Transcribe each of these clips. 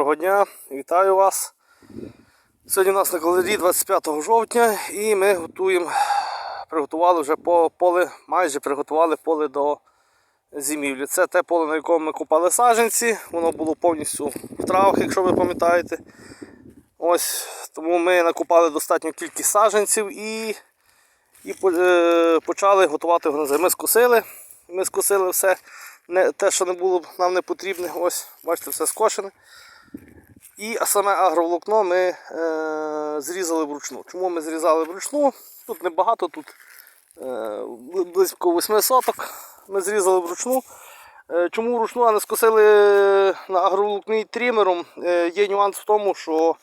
Доброго дня, вітаю вас. Сьогодні у нас на календарі 25 жовтня і ми готуємо, приготували вже по- поле, майже приготували поле до зимівлі. Це те поле, на якому ми купали саджанці, воно було повністю в травах, якщо ви пам'ятаєте. Ось, тому ми накупали достатню кількість саджанців і, і е, почали готувати організм. Ми скосили, ми скосили все, не, те, що не було нам не потрібне. Ось, бачите, все скошене. І саме агроволокно ми е, зрізали вручну. Чому ми зрізали вручну? Тут небагато, тут е, близько 8 соток ми зрізали вручну. Е, чому вручну, а не скосили на агроволокні трімером? Е, є нюанс в тому, що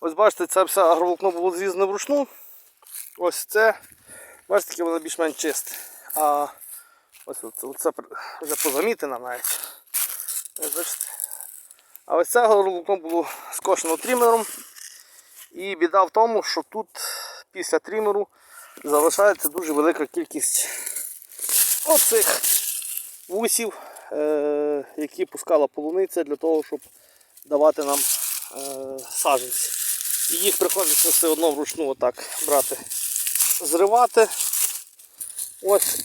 ось бачите, це все агроволокно було зрізане вручну. Ось це, бачите, таке воно більш-менш чисте. А ось це, вже позамітено навіть. Бачите. А ось це горловикно було скошено трімером. І біда в тому, що тут після трімеру залишається дуже велика кількість оцих вусів, е- які пускала полуниця для того, щоб давати нам е- саджанці. І їх приходиться все одно вручну отак брати, зривати. Ось,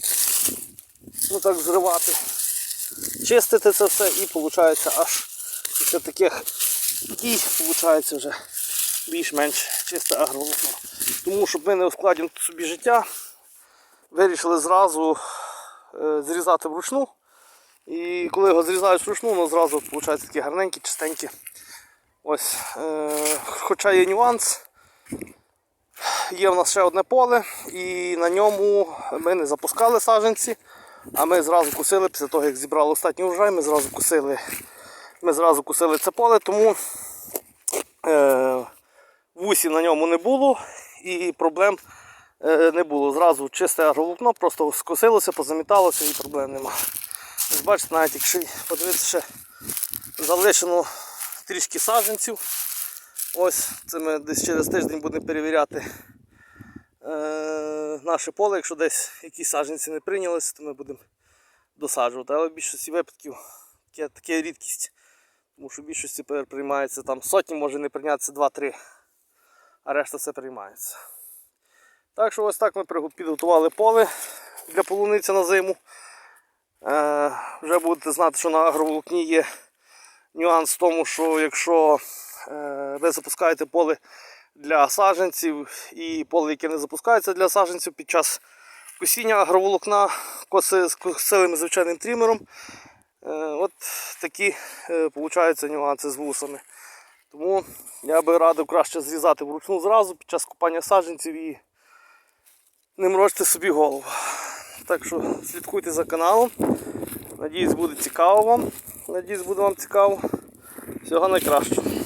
отак зривати, чистити це все і виходить аж після таких дій виходить вже більш-менш чисте агроволокно. Тому щоб ми не ускладнили собі життя, вирішили зразу е, зрізати вручну. І коли його зрізають вручну, воно зразу виходить такі гарненькі, чистенькі. Ось, е, хоча є нюанс. Є в нас ще одне поле, і на ньому ми не запускали саджанці, а ми зразу кусили після того, як зібрали останній урожай, ми зразу кусили ми зразу кусили це поле, тому е, вусів на ньому не було і проблем е, не було. Зразу чисте агроволокно, просто скосилося, позаміталося і проблем нема. Ось Бачите, навіть якщо подивитися, ще залишено трішки саджанців. Ось це ми десь через тиждень будемо перевіряти е, наше поле. Якщо десь якісь саджанці не прийнялися, то ми будемо досаджувати. Але в більшості випадків таке, таке рідкість. Тому що більшості пер- приймається там сотні, може не прийнятися 2-3, а решта все приймається. Так що ось так ми підготували поле для полуниці на зиму. Е, вже будете знати, що на агроволокні є нюанс в тому, що якщо е, ви запускаєте поле для саджанців і поле, яке не запускається для саджанців під час косіння агроволокна коси з косилим звичайним трімером, От такі е, получаються нюанси з вусами. Тому я би радив краще зрізати вручну зразу під час купання саджанців і не мрочте собі голову. Так що слідкуйте за каналом. Надіюсь, буде цікаво вам. Надіюсь, буде вам цікаво. Всього найкращого.